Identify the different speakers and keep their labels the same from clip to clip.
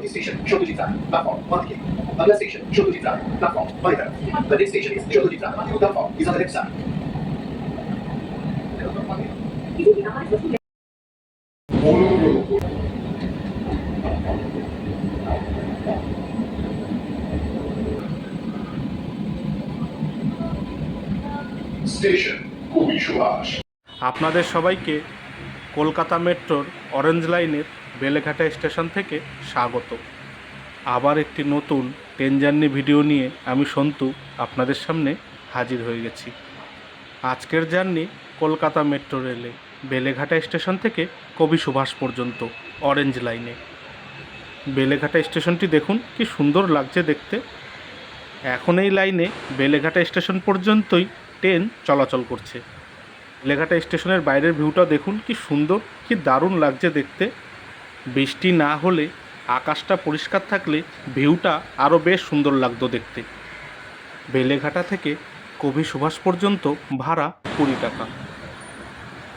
Speaker 1: The station, Shotoji Track, platform, Matke. Another station, Shotoji Track, platform, Maida. The next station is Shotoji platform, is on
Speaker 2: the left side.
Speaker 3: আপনাদের সবাইকে কলকাতা মেট্রোর orange লাইনের Beleghata station থেকে স্বাগত। আবার একটি নতুন ট্রেন জার্নি ভিডিও নিয়ে আমি সন্তু আপনাদের সামনে হাজির হয়ে গেছি। আজকের জার্নি কলকাতা মেট্রো রেলে, বেলেঘাটা স্টেশন থেকে কবি সুভাষ পর্যন্ত, অরেঞ্জ লাইনে। বেলেঘাটা স্টেশনটি দেখুন, কি সুন্দর লাগছে দেখতে। এখন এই লাইনে বেলেঘাটা স্টেশন পর্যন্তই ট্রেন চলাচল করছে। বেলেঘাটা স্টেশনের বাইরের ভিউটা দেখুন, কি সুন্দর, কি দারুণ লাগছে দেখতে। বৃষ্টি না হলে আকাশটা পরিষ্কার থাকলে ভিউটা আরও বেশ সুন্দর লাগতো দেখতে। বেলেঘাটা থেকে কবি সুভাষ পর্যন্ত ভাড়া কুড়ি টাকা।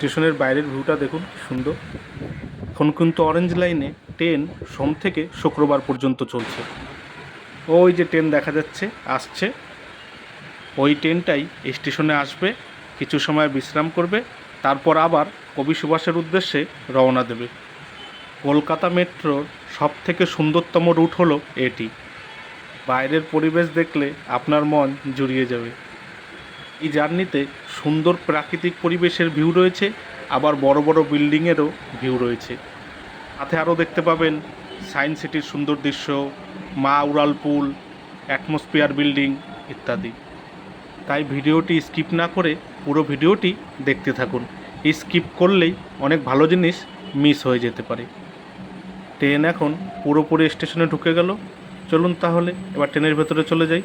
Speaker 3: স্টেশনের বাইরের ভিউটা দেখুন সুন্দর। এখন কিন্তু অরেঞ্জ লাইনে ট্রেন সোম থেকে শুক্রবার পর্যন্ত চলছে। ওই যে ট্রেন দেখা যাচ্ছে, আসছে। ওই ট্রেনটাই স্টেশনে আসবে, কিছু সময় বিশ্রাম করবে, তারপর আবার কবি সুভাষের উদ্দেশ্যে রওনা দেবে। কলকাতা মেট্রোর সব থেকে সুন্দরতম রুট হলো এটি। বাইরের পরিবেশ দেখলে আপনার মন জুড়িয়ে যাবে। এই জার্নিতে সুন্দর প্রাকৃতিক পরিবেশের ভিউ রয়েছে, আবার বড় বড় বিল্ডিংয়েরও ভিউ রয়েছে। সাথে আরও দেখতে পাবেন সায়েন্স সিটির সুন্দর দৃশ্য, মা উড়াল পুল, অ্যাটমসফিয়ার বিল্ডিং ইত্যাদি। তাই ভিডিওটি স্কিপ না করে পুরো ভিডিওটি দেখতে থাকুন। স্কিপ করলেই অনেক ভালো জিনিস মিস হয়ে যেতে পারে। ট্রেন এখন পুরোপুরি স্টেশনে ঢুকে গেল। চলুন তাহলে এবার ট্রেনের ভেতরে চলে যাই।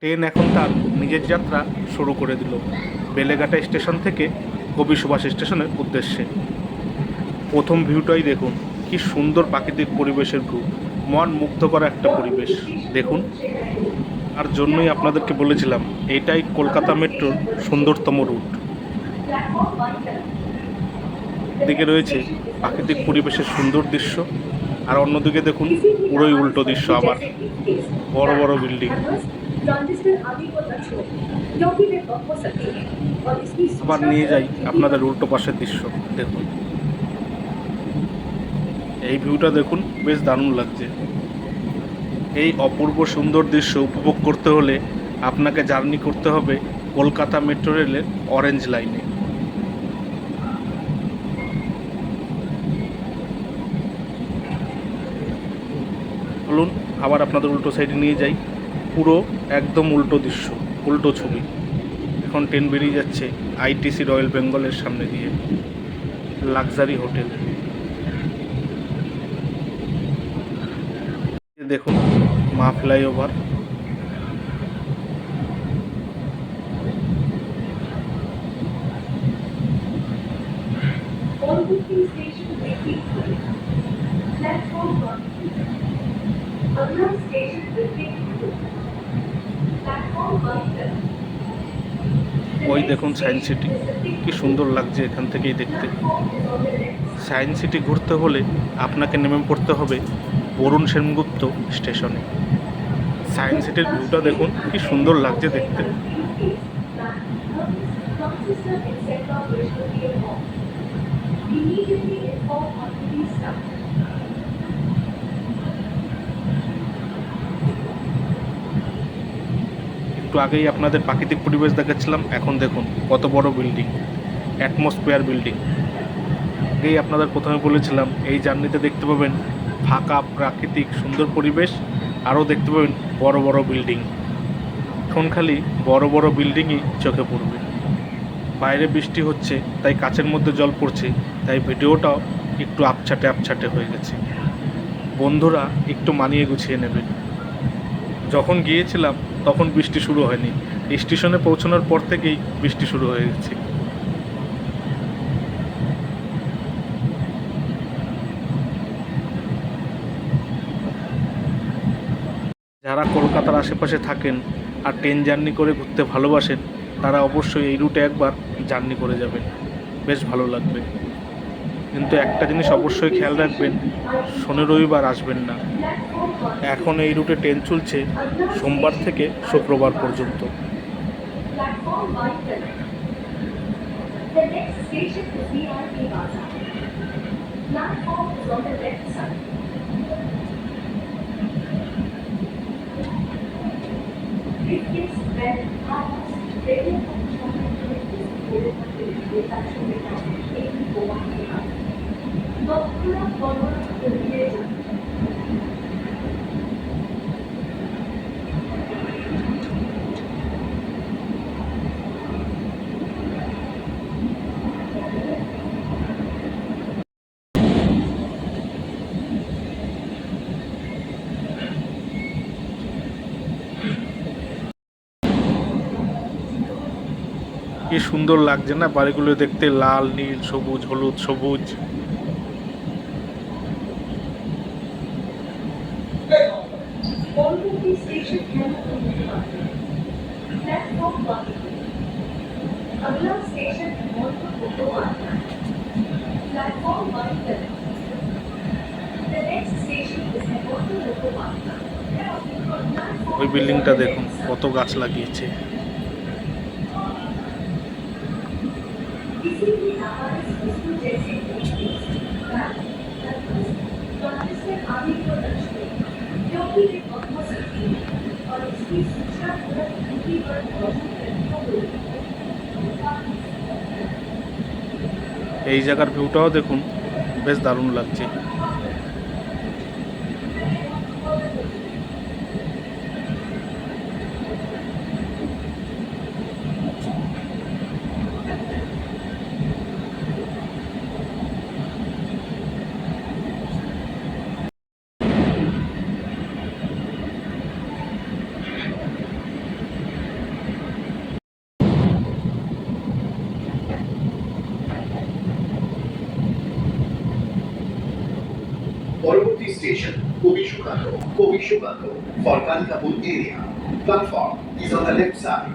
Speaker 3: ট্রেন এখন তার নিজের যাত্রা শুরু করে দিল। বেলেঘাটা স্টেশন থেকে কবি সুভাষ স্টেশনের উদ্দেশ্যে। প্রথম ভিউটাই দেখুন, কি সুন্দর প্রাকৃতিক পরিবেশের ভিউ মন মুগ্ধ করা একটা পরিবেশ। দেখুন, তার জন্যই আপনাদেরকে বলেছিলাম, এটাই কলকাতা মেট্রোর সুন্দরতম রুট। দিকে রয়েছে প্রাকৃতিক পরিবেশের সুন্দর দৃশ্য, আর অন্যদিকে দেখুন, পুরোই উল্টো দৃশ্য আবার। বড় বড় বিল্ডিং। আবার নিয়ে যাই আপনাদের উল্টো পাশের দৃশ্য দেখুন। এই ভিউটা দেখুন বেশ দারুণ লাগছে। এই অপূর্ব সুন্দর দৃশ্য উপভোগ করতে হলে আপনাকে জার্নি করতে হবে কলকাতা মেট্রো রেলের অরেঞ্জ লাইনে চলুন আবার আপনাদের উল্টো সাইডে নিয়ে যাই। পুরো একদম উল্টো দৃশ্য, উল্টো ছবি। এখন ট্রেন বেরিয়ে যাচ্ছে আইটিসি রয়্যাল বেঙ্গলের সামনে দিয়ে, লাক্সারি হোটেল। দেখুন, মা
Speaker 4: flyover. Platform 1. Another station will
Speaker 3: ওই দেখুন সায়েন্স সিটি। কি সুন্দর লাগছে এখান থেকেই দেখতে। সায়েন্স সিটি ঘুরতে হলে আপনাকে নেমে পড়তে হবে বরুণ সেনগুপ্ত স্টেশনে। সায়েন্স সিটির ভিউটা দেখুন, কি সুন্দর লাগছে দেখতে।
Speaker 4: Immediately inform authorities
Speaker 3: একটু আগেই আপনাদের প্রাকৃতিক পরিবেশ দেখাচ্ছিলাম। এখন দেখুন, কত বড় বিল্ডিং অ্যাটমসফিয়ার বিল্ডিং আগেই আপনাদের প্রথমে বলেছিলাম, এই জার্নিতে দেখতে পাবেন ফাঁকা প্রাকৃতিক সুন্দর পরিবেশ, আরও দেখতে পাবেন বড় বড় বিল্ডিং এখন খালি বড় বড় বিল্ডিংই চোখে পড়বে। বাইরে বৃষ্টি হচ্ছে, তাই কাছের মধ্যে জল পড়ছে, তাই ভিডিওটাও একটু আপছাটে আপছাটে হয়ে গেছে। বন্ধুরা, একটু মানিয়ে গুছিয়ে নেবেন। যখন গিয়েছিলাম তখন বৃষ্টি শুরু হয়নি। স্টেশনে পৌঁছানোর পর থেকেই বৃষ্টি শুরু হয়ে গেছে। যারা কলকাতার আশেপাশে থাকেন আর ট্রেন জার্নি করে ঘুরতে ভালোবাসেন, তারা অবশ্যই এই রুটে একবার জার্নি করে যাবেন। বেশ ভালো লাগবে। কিন্তু একটা জিনিস অবশ্যই খেয়াল রাখবেন, শনি রবিবার আসবেন না। এখন এই রুটে ট্রেন চলছে সোমবার থেকে শুক্রবার পর্যন্ত।
Speaker 4: Platform one seven. The next station is VIP Bazaar. Platform is on the left side. This is where cars, railway বক্তরা বর্ণনা করিয়ে যান
Speaker 3: কি সুন্দর লাগছে না? বাড়িগুলো দেখতে লাল, নীল, সবুজ, হলুদ, সবুজ। ওই বিল্ডিংটা দেখুন, কত গাছ লাগিয়েছে। এই জায়গার ভিউটাও দেখুন বেশ দারুণ লাগছে।
Speaker 1: পরবর্তী স্টেশন কবি সুকান্ত কবি সুকান্ত
Speaker 4: ফরকান Kapoor area platform is on the left side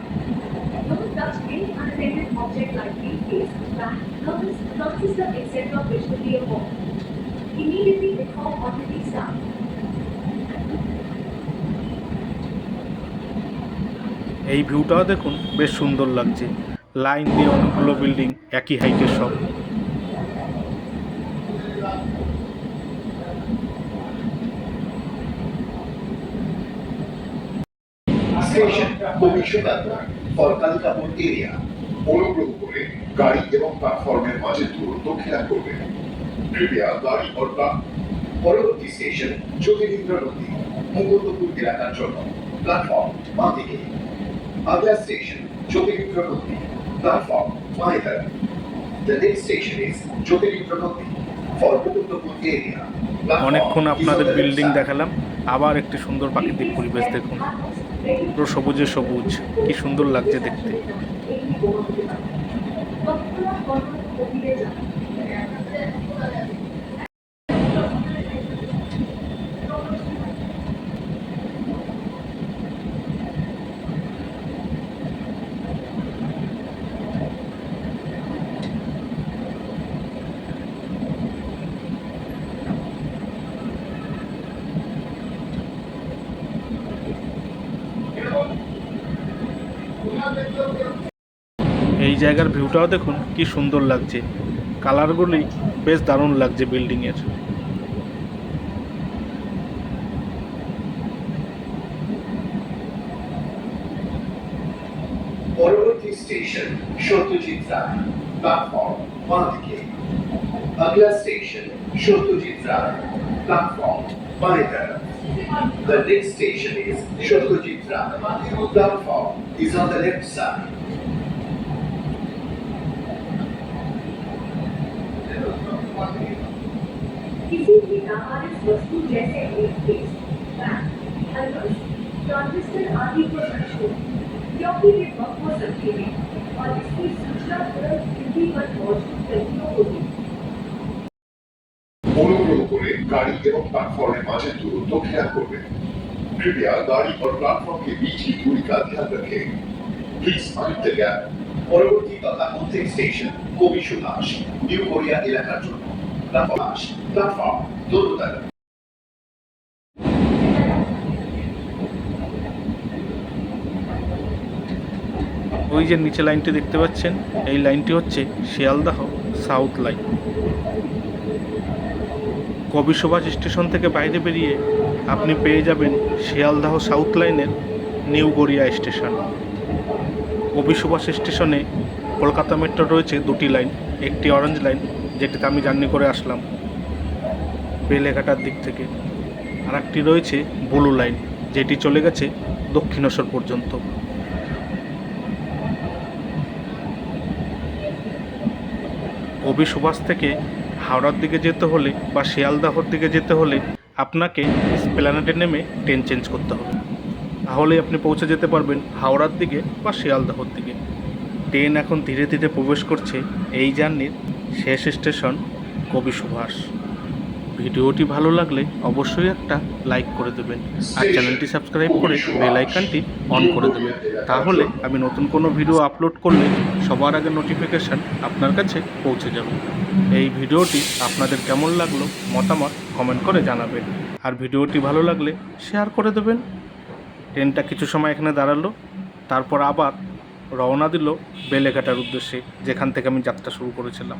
Speaker 3: এই ভিউটাও দেখুন বেশ সুন্দর লাগছে। লাইন দিয়ে অনেকগুলো বিল্ডিং একই হাইটের সব।
Speaker 1: ভবিষ্যৎ ফরকালিকা এরিয়া
Speaker 2: অনুগ্রহ করে গাড়ি এবং প্ল্যাটফর্মের মাঝে দূরত্ব খেয়াল করবে। কৃপয়া গাড়ি ও
Speaker 1: পরবর্তী স্টেশন যোগীন্দ্র নদী মুকুন্দপুর এলাকার জন্য প্ল্যাটফর্ম বাঁ আগলা স্টেশন যোগীন্দ্র নদী প্ল্যাটফর্ম বাঁ The next station is Jogindra নদী
Speaker 3: অনেকক্ষণ আপনাদের বিল্ডিং দেখালাম। আবার একটি সুন্দর প্রাকৃতিক পরিবেশ দেখুন। পুরো সবুজে সবুজ কি সুন্দর লাগছে দেখতে। এই জায়গার ভিউটাও দেখুন, কি সুন্দর লাগছে। কালারগুলি বেশ দারুণ লাগছে বিল্ডিংয়ের।
Speaker 1: পরবর্তী স্টেশন, সত্যজিৎ রায় প্ল্যাটফর্ম আগলা স্টেশন, সত্যজিৎ রায় প্ল্যাটফর্ম বাড়ি The next station is Satyajit Ray. Platform is on the left side.
Speaker 4: किसी भी नाबालिग वस्तु जैसे टूथपेस्ट, फैन, हर्बल्स, ट्रांजिस्टर आदि को न छूएं, क्योंकि वे बम हो सकते हैं और इसकी सूचना तुरंत पृथ्वी पर मौजूद व्यक्तियों को दें।
Speaker 2: অনুগ্রহ করে গাড়ি এবং প্ল্যাটফর্মের মাঝে দূরত্ব খেয়াল করবেন कृपया गाड़ी और प्लेटफॉर्म के बीच की दूरी का ध्यान रखें प्लीज माइंड द गैप
Speaker 1: পরবর্তী তথা অন্তিম station Kavi Subhash new Korea এলাকার জন্য প্ল্যাটফর্ম প্ল্যাটফর্ম দোলতলা
Speaker 3: ওই যে নিচে লাইনটি দেখতে পাচ্ছেন এই লাইনটি হচ্ছে শিয়ালদাহ সাউথ লাইন কবি সুভাষ স্টেশন থেকে বাইরে বেরিয়ে আপনি পেয়ে যাবেন শিয়ালদাহ সাউথ লাইনের নিউ গড়িয়া স্টেশন। কবি সুভাষ স্টেশনে কলকাতা মেট্রো রয়েছে দুটি লাইন, একটি অরেঞ্জ লাইন, যেটিতে আমি জার্নি করে আসলাম বেলেঘাটার দিক থেকে। আর একটি রয়েছে ব্লু লাইন, যেটি চলে গেছে দক্ষিণেশ্বর পর্যন্ত। কবি সুভাষ থেকে হাওড়ার দিকে যেতে হলে বা শিয়ালদাহর দিকে যেতে হলে আপনাকে প্ল্যানেটে নেমে ট্রেন চেঞ্জ করতে হবে। তাহলেই আপনি পৌঁছে যেতে পারবেন হাওড়ার দিকে বা শিয়ালদাহর দিকে। ট্রেন এখন ধীরে ধীরে প্রবেশ করছে এই জার্নির শেষ স্টেশন কবি সুভাষ। ভিডিওটি ভালো লাগলে অবশ্যই একটা লাইক করে দেবেন আর চ্যানেলটি সাবস্ক্রাইব করে বেল আইকনটি অন করে দেবেন। তাহলে আমি নতুন কোনো ভিডিও আপলোড করলে সবার আগে নোটিফিকেশান আপনার কাছে পৌঁছে যাবে। এই ভিডিওটি আপনাদের কেমন লাগল মতামত কমেন্ট করে জানাবেন। আর ভিডিওটি ভালো লাগলে শেয়ার করে দেবেন। ট্রেনটা কিছু সময় এখানে দাঁড়াল, তারপর আবার রওনা দিল বেলেঘাটার উদ্দেশ্যে, যেখান থেকে আমি যাত্রা শুরু করেছিলাম।